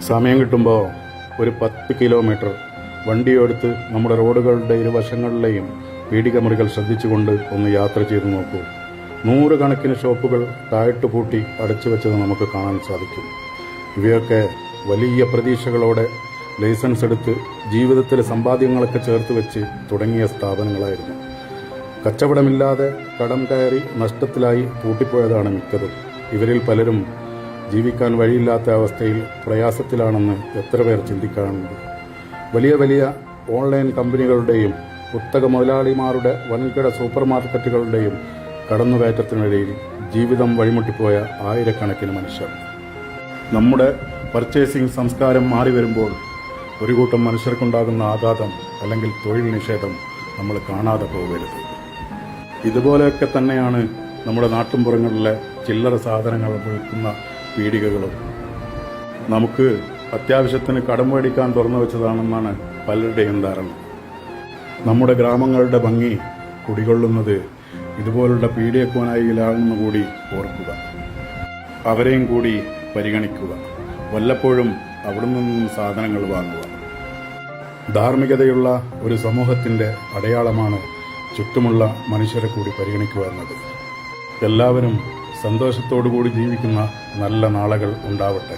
സമയം കിട്ടുമ്പോൾ ഒരു പത്ത് കിലോമീറ്റർ വണ്ടിയെടുത്ത് നമ്മുടെ റോഡുകളുടെ ഇരുവശങ്ങളിലെയും പീഡികമുറികൾ ശ്രദ്ധിച്ചുകൊണ്ട് ഒന്ന് യാത്ര ചെയ്ത് നോക്കൂ. നൂറുകണക്കിന് ഷോപ്പുകൾ താഴ്ത്തു പൂട്ടി അടച്ചു വെച്ചത് നമുക്ക് കാണാൻ സാധിക്കും. ഇവയൊക്കെ വലിയ പ്രതീക്ഷകളോടെ ലൈസൻസ് എടുത്ത് ജീവിതത്തിലെ സമ്പാദ്യങ്ങളൊക്കെ ചേർത്ത് വെച്ച് തുടങ്ങിയ സ്ഥാപനങ്ങളായിരുന്നു. കച്ചവടമില്ലാതെ കടം കയറി നഷ്ടത്തിലായി പൂട്ടിപ്പോയതാണ് മിക്കതും. ഇവരിൽ പലരും ജീവിക്കാൻ വഴിയില്ലാത്ത അവസ്ഥയിൽ പ്രയാസത്തിലാണെന്ന് എത്ര പേർ ചിന്തിക്കാറുണ്ട്? വലിയ വലിയ ഓൺലൈൻ കമ്പനികളുടെയും കുത്തക മുതലാളിമാരുടെ വൻകിട സൂപ്പർ മാർക്കറ്റുകളുടെയും കടന്നുകയറ്റത്തിനിടയിൽ ജീവിതം വഴിമുട്ടിപ്പോയ ആയിരക്കണക്കിന് മനുഷ്യർ. നമ്മുടെ പർച്ചേസിംഗ് സംസ്കാരം മാറി വരുമ്പോൾ ഒരു കൂട്ടം മനുഷ്യർക്കുണ്ടാകുന്ന ആഘാതം അല്ലെങ്കിൽ തൊഴിൽ നിഷേധം നമ്മൾ കാണാതെ പോകരുത്. ഇതുപോലെയൊക്കെ തന്നെയാണ് നമ്മുടെ നാട്ടിൻപുറങ്ങളിലെ ചില്ലറ സാധനങ്ങൾ വിൽക്കുന്ന പീടികകളും നമുക്ക് അത്യാവശ്യത്തിന് കടം മേടിക്കാൻ തുറന്നു വെച്ചതാണെന്നാണ് പലരുടെയും ധാരണ. നമ്മുടെ ഗ്രാമങ്ങളുടെ ഭംഗി കുടികൊള്ളുന്നത് ഇതുപോലുള്ള പീഡിയക്കോനായിലാണെന്ന് കൂടി ഓർക്കുക. അവരെയും കൂടി പരിഗണിക്കുക. വല്ലപ്പോഴും അവിടെ നിന്നും സാധനങ്ങൾ വാങ്ങുക. ധാർമ്മികതയുള്ള ഒരു സമൂഹത്തിന്റെ അടയാളമാണ് ചുറ്റുമുള്ള മനുഷ്യരെ കൂടി പരിഗണിക്കുക എന്നത്. എല്ലാവരും സന്തോഷത്തോടു കൂടി ജീവിക്കുന്ന നല്ല നാളുകൾ ഉണ്ടാവട്ടെ.